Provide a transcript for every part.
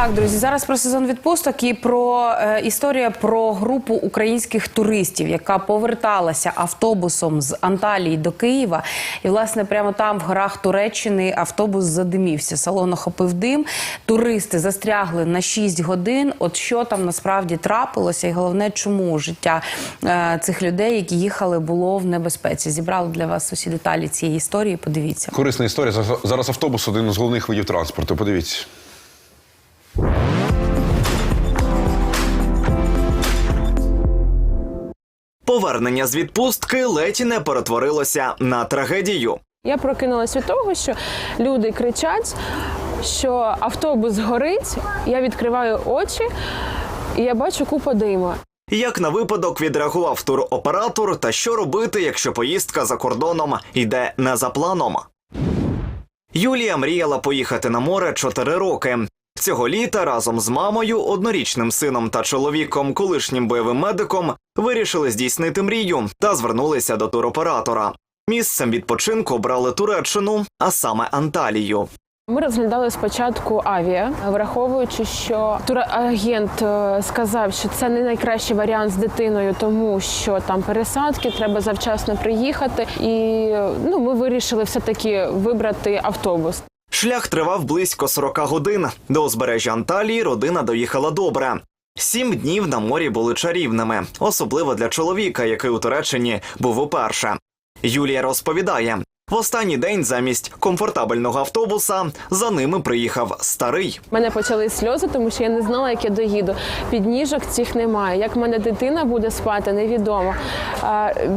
Так, друзі, зараз про сезон відпусток і про е, історія про групу українських туристів, яка поверталася автобусом з Анталії до Києва. І, власне, прямо там, в горах Туреччини, автобус задимівся. Салон охопив дим. Туристи застрягли на 6 годин. От що там насправді трапилося, і головне, чому життя е, цих людей, які їхали, було в небезпеці. Зібрали для вас усі деталі цієї історії. Подивіться. Корисна історія. Зараз- автобус один з головних видів транспорту. Подивіться. Повернення з відпустки ледь не перетворилося на трагедію. Я прокинулась від того, що люди кричать, що автобус горить. Я відкриваю очі і я бачу купу диму. Як на випадок відреагував туроператор, та що робити, якщо поїздка за кордоном йде не за планом? Юлія мріяла поїхати на море 4 роки. Цього літа разом з мамою, однорічним сином та чоловіком, колишнім бойовим медиком, вирішили здійснити мрію та звернулися до туроператора. Місцем відпочинку обрали Туреччину, а саме Анталію. Ми розглядали спочатку авіа, враховуючи, що турагент е, сказав, що це не найкращий варіант з дитиною, тому що там пересадки, треба завчасно приїхати. І ну, ми вирішили все-таки вибрати автобус. Шлях тривав близько 40 годин. До узбережжя Анталії родина доїхала добре. Сім днів на морі були чарівними, особливо для чоловіка, який у Туреччині був уперше. Юлія розповідає: в останній день замість комфортабельного автобуса за ними приїхав старий. Мене почали сльози, тому що я не знала, як я доїду. Підніжок цих немає. Як мене дитина буде спати, невідомо.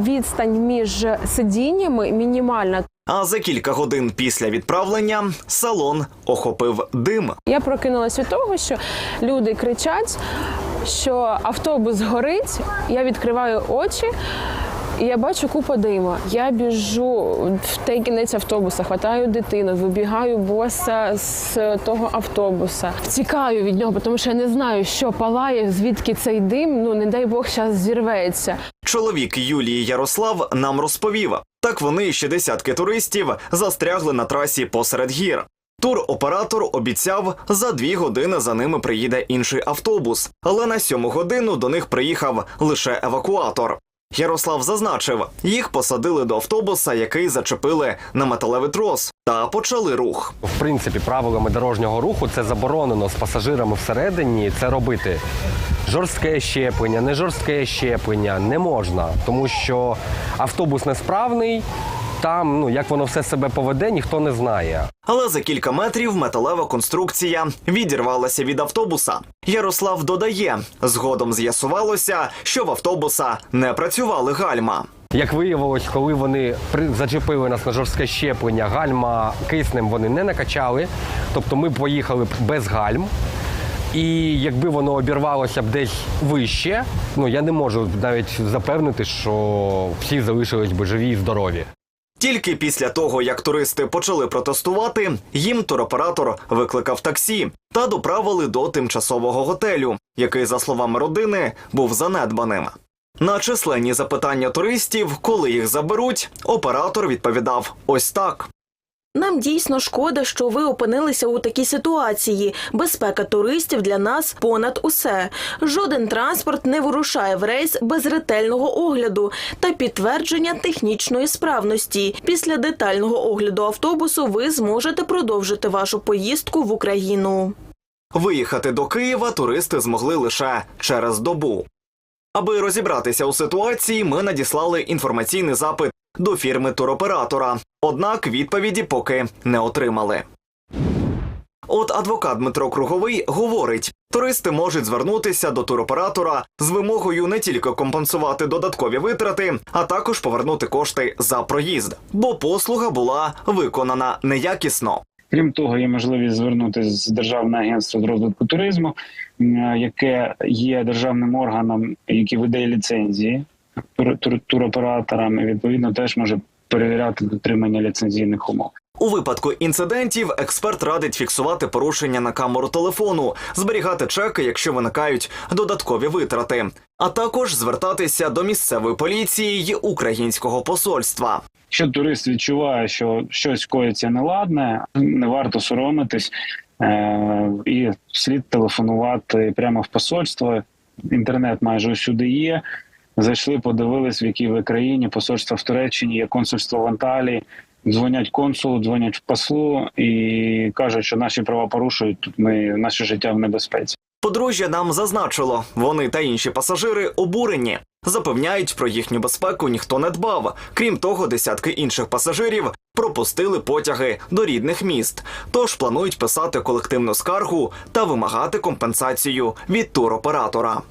Відстань між сидіннями мінімальна. А за кілька годин після відправлення салон охопив дим. Я прокинулась від того, що люди кричать, що автобус горить. Я відкриваю очі. І я бачу купу диму. Я біжу в той кінець автобуса, хватаю дитину, вибігаю боса з того автобуса. Втікаю від нього, тому що я не знаю, що палає, звідки цей дим. Ну не дай Бог, зараз зірветься. Чоловік Юлії Ярослав нам розповів. Так вони ще десятки туристів застрягли на трасі посеред гір. Туроператор обіцяв, за дві години за ними приїде інший автобус, але на сьому годину до них приїхав лише евакуатор. Ярослав зазначив, їх посадили до автобуса, який зачепили на металевий трос, та почали рух. В принципі, правилами дорожнього руху це заборонено з пасажирами всередині це робити. Жорстке щеплення, не жорстке щеплення не можна, тому що автобус несправний. Там, ну як воно все себе поведе, ніхто не знає. Але за кілька метрів металева конструкція відірвалася від автобуса. Ярослав додає, згодом з'ясувалося, що в автобуса не працювали гальма. Як виявилось, коли вони зачепили нас на жорстке щеплення, гальма киснем вони не накачали. Тобто ми поїхали без гальм. І якби воно обірвалося б десь вище, ну я не можу навіть запевнити, що всі залишились би живі і здорові. Тільки після того, як туристи почали протестувати, їм туроператор викликав таксі та доправили до тимчасового готелю, який, за словами родини, був занедбаним. На численні запитання туристів, коли їх заберуть, оператор відповідав ось так. Нам дійсно шкода, що ви опинилися у такій ситуації. Безпека туристів для нас понад усе. Жоден транспорт не вирушає в рейс без ретельного огляду та підтвердження технічної справності. Після детального огляду автобусу ви зможете продовжити вашу поїздку в Україну. Виїхати до Києва туристи змогли лише через добу. Аби розібратися у ситуації, ми надіслали інформаційний запит до фірми туроператора, однак відповіді поки не отримали. От адвокат Дмитро Круговий говорить, туристи можуть звернутися до туроператора з вимогою не тільки компенсувати додаткові витрати, а також повернути кошти за проїзд, бо послуга була виконана неякісно. Крім того, є можливість звернутися з Державне агентство з розвитку туризму, яке є державним органом, який видає ліцензії тур- тур- туроператорам, і відповідно теж може перевіряти дотримання ліцензійних умов. У випадку інцидентів експерт радить фіксувати порушення на камеру телефону, зберігати чеки, якщо виникають додаткові витрати, а також звертатися до місцевої поліції й українського посольства. Якщо турист відчуває, що щось коїться неладне, не варто соромитись. Е, і слід телефонувати прямо в посольство. Інтернет майже усюди є. Зайшли, подивились, в якій ви країні, посольство в Туреччині, є консульство в Анталії. Дзвонять консулу, дзвонять в послу і кажуть, що наші права порушують. Тут ми наше життя в небезпеці. Подружжя нам зазначило, вони та інші пасажири обурені. Запевняють, про їхню безпеку ніхто не дбав. Крім того, десятки інших пасажирів пропустили потяги до рідних міст. Тож планують писати колективну скаргу та вимагати компенсацію від туроператора.